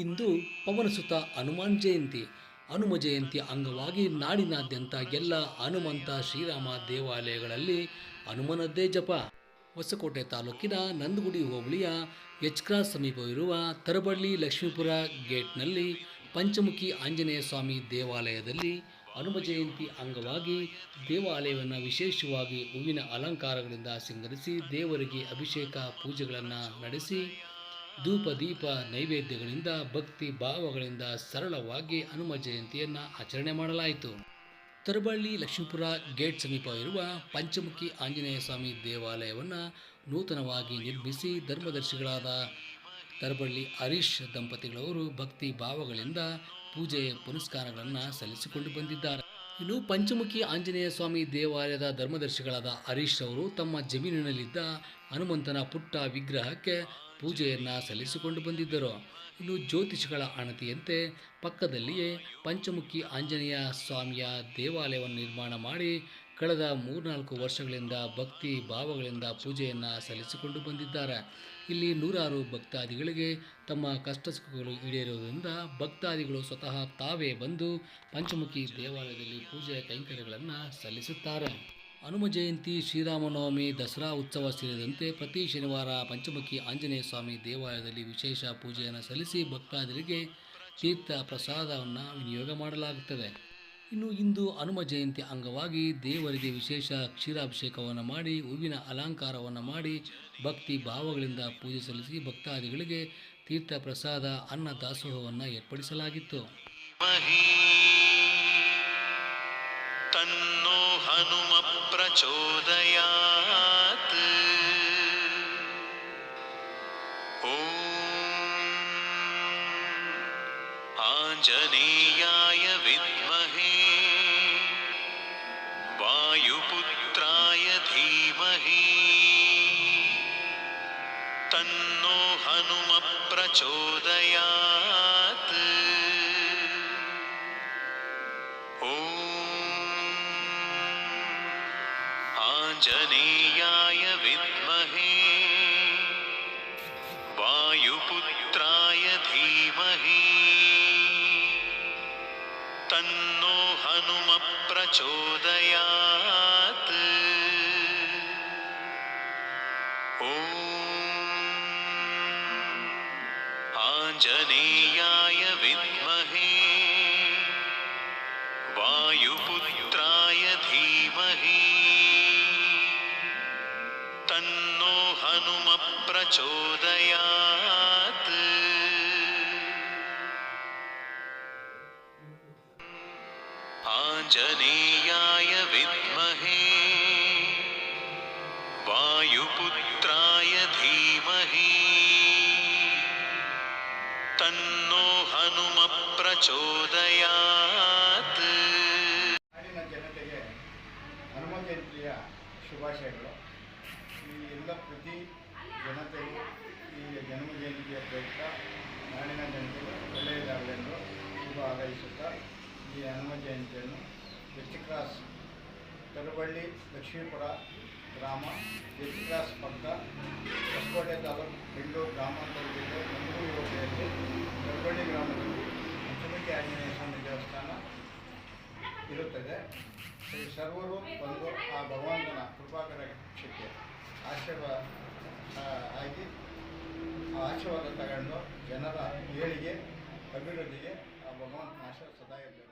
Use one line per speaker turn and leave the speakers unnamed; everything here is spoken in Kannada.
ಇಂದು ಪವನಸುತ ಹನುಮಾನ್ ಜಯಂತಿ. ಹನುಮ ಜಯಂತಿ ಅಂಗವಾಗಿ ನಾಡಿನಾದ್ಯಂತ ಎಲ್ಲ ಹನುಮಂತ ಶ್ರೀರಾಮ ದೇವಾಲಯಗಳಲ್ಲಿ ಹನುಮನದ್ದೇ ಜಪ. ಹೊಸಕೋಟೆ ತಾಲೂಕಿನ ನಂದಗುಡಿ ಹೋಬಳಿಯ ಎಚ್ ಕ್ರಾಸ್ ಸಮೀಪವಿರುವ ತರಬಳ್ಳಿ ಲಕ್ಷ್ಮೀಪುರ ಗೇಟ್ನಲ್ಲಿ ಪಂಚಮುಖಿ ಆಂಜನೇಯ ಸ್ವಾಮಿ ದೇವಾಲಯದಲ್ಲಿ ಹನುಮ ಜಯಂತಿ ಅಂಗವಾಗಿ ದೇವಾಲಯವನ್ನು ವಿಶೇಷವಾಗಿ ಹೂವಿನ ಅಲಂಕಾರಗಳಿಂದ ಸಿಂಗರಿಸಿ ದೇವರಿಗೆ ಅಭಿಷೇಕ ಪೂಜೆಗಳನ್ನು ನಡೆಸಿ ಧೂಪ ದೀಪ ನೈವೇದ್ಯಗಳಿಂದ, ಭಕ್ತಿ ಭಾವಗಳಿಂದ ಸರಳವಾಗಿ ಹನುಮ ಜಯಂತಿಯನ್ನು ಆಚರಣೆ ಮಾಡಲಾಯಿತು. ತರಬಳ್ಳಿ ಲಕ್ಷ್ಮೀಪುರ ಗೇಟ್ ಸಮೀಪ ಇರುವ ಪಂಚಮುಖಿ ಆಂಜನೇಯ ಸ್ವಾಮಿ ದೇವಾಲಯವನ್ನು ನೂತನವಾಗಿ ನಿರ್ಮಿಸಿ ಧರ್ಮದರ್ಶಿಗಳಾದ ತರಬಳ್ಳಿ ಹರೀಶ್ ದಂಪತಿಗಳವರು ಭಕ್ತಿ ಭಾವಗಳಿಂದ ಪೂಜೆ ಪುನಸ್ಕಾರಗಳನ್ನು ಸಲ್ಲಿಸಿಕೊಂಡು ಬಂದಿದ್ದಾರೆ. ಇನ್ನು ಪಂಚಮುಖಿ ಆಂಜನೇಯ ಸ್ವಾಮಿ ದೇವಾಲಯದ ಧರ್ಮದರ್ಶಿಗಳಾದ ಹರೀಶ್ ಅವರು ತಮ್ಮ ಜಮೀನಿನಲ್ಲಿದ್ದ ಹನುಮಂತನ ಪುಟ್ಟ ವಿಗ್ರಹಕ್ಕೆ ಪೂಜೆಯನ್ನು ಸಲ್ಲಿಸಿಕೊಂಡು ಬಂದಿದ್ದರು. ಇನ್ನು ಜ್ಯೋತಿಷಿಗಳ ಅಣತಿಯಂತೆ ಪಕ್ಕದಲ್ಲಿಯೇ ಪಂಚಮುಖಿ ಆಂಜನೇಯ ಸ್ವಾಮಿಯ ದೇವಾಲಯವನ್ನು ನಿರ್ಮಾಣ ಮಾಡಿ ಕಳೆದ ಮೂರ್ನಾಲ್ಕು ವರ್ಷಗಳಿಂದ ಭಕ್ತಿ ಭಾವಗಳಿಂದ ಪೂಜೆಯನ್ನು ಸಲ್ಲಿಸಿಕೊಂಡು ಬಂದಿದ್ದಾರೆ. ಇಲ್ಲಿ ನೂರಾರು ಭಕ್ತಾದಿಗಳಿಗೆ ತಮ್ಮ ಕಷ್ಟ ಸುಖಗಳು ಈಡೇರುವುದರಿಂದ ಭಕ್ತಾದಿಗಳು ಸ್ವತಃ ತಾವೇ ಬಂದು ಪಂಚಮುಖಿ ದೇವಾಲಯದಲ್ಲಿ ಪೂಜೆಯ ಕೈಂಕರ್ಯಗಳನ್ನು ಸಲ್ಲಿಸುತ್ತಾರೆ. ಹನುಮ ಜಯಂತಿ, ಶ್ರೀರಾಮನವಮಿ, ದಸರಾ ಉತ್ಸವ ಸೇರಿದಂತೆ ಪ್ರತಿ ಶನಿವಾರ ಪಂಚಮುಖಿ ಆಂಜನೇಯ ಸ್ವಾಮಿ ದೇವಾಲಯದಲ್ಲಿ ವಿಶೇಷ ಪೂಜೆಯನ್ನು ಸಲ್ಲಿಸಿ ಭಕ್ತಾದಿಗಳಿಗೆ ತೀರ್ಥ ಪ್ರಸಾದವನ್ನು ವಿನಿಯೋಗ ಮಾಡಲಾಗುತ್ತದೆ. ಇನ್ನು ಇಂದು ಹನುಮ ಜಯಂತಿ ಅಂಗವಾಗಿ ದೇವರಿಗೆ ವಿಶೇಷ ಕ್ಷೀರಾಭಿಷೇಕವನ್ನು ಮಾಡಿ, ಹೂವಿನ ಅಲಂಕಾರವನ್ನು ಮಾಡಿ ಭಕ್ತಿ ಭಾವಗಳಿಂದ ಪೂಜೆ ಸಲ್ಲಿಸಿ ಭಕ್ತಾದಿಗಳಿಗೆ ತೀರ್ಥ ಪ್ರಸಾದ, ಅನ್ನ ದಾಸೋಹವನ್ನು ಏರ್ಪಡಿಸಲಾಗಿತ್ತು.
तन्नो हनुम प्रचोदयात्। ॐ आञ्जनेयाय विद्महे वायुपुत्राय धीमहि। तन्नो हनुम आञ्जनेयाय विद्महे। वायुपुत्राय धीमहि। तन्नो हनुम प्रचोदयात् ॐ आञ्जनेयाय विद्महे। वायुपुत्राय हनुमप्रचोदयात् आञ्जनेयाय विद्महे वायुपुत्राय धीमहि तन्नो
हनुमप्रचोदयात् हनुमजयन्तिय शुभाशयಗಳು ಈ ಎಲ್ಲ ಪ್ರತಿ ಜನತೆಗೂ ಈ ಜನ್ಮ ಜಯಂತಿಯ ಪ್ರಯುಕ್ತ ನಾಡಿನ ಜನತೆಗೆ ಒಳ್ಳೆಯದಾಗಲೆಂದು ಶುಭ ಹಾರೈಸುತ್ತಾ ಈ ಹನುಮ ಜಯಂತಿಯನ್ನು ಎಚ್ ಕ್ರಾಸ್ ತರಬಳ್ಳಿ ಲಕ್ಷ್ಮೀಪುರ ಗ್ರಾಮ ಎಚ್ ಕ್ರಾಸ್ ಪಕ್ಕ, ಹೊಸಕೋಟೆ ತಾಲೂಕು ಬೆಂಗಳೂರು ಗ್ರಾಮಾಂತರ ಜಿಲ್ಲೆ ಮಂಗಳೂರು ಯೋಜನೆಯಲ್ಲಿ ತರಬಳ್ಳಿ ಗ್ರಾಮದಲ್ಲಿ ಪಂಚಮುಖಿ ಆಂಜನೇಯ ಸ್ವಾಮಿ ದೇವಸ್ಥಾನ ಇರುತ್ತದೆ. ಸರ್ವರು ಬಂದು ಆ ಭಗವಂತನ ಕೃಪಾಕರ ಶಿಕ್ಷೆ. ಆಶೀರ್ವಾದ ಆಗಿ ಆಶೀರ್ವಾದ ತಗೊಂಡು ಜನರ ಏಳಿಗೆ ಅಭಿವೃದ್ಧಿಗೆ ಆ ಭಗವಂತನ ಆಶೀರ್ವಾದ ಸದಾ ಇರಲಿ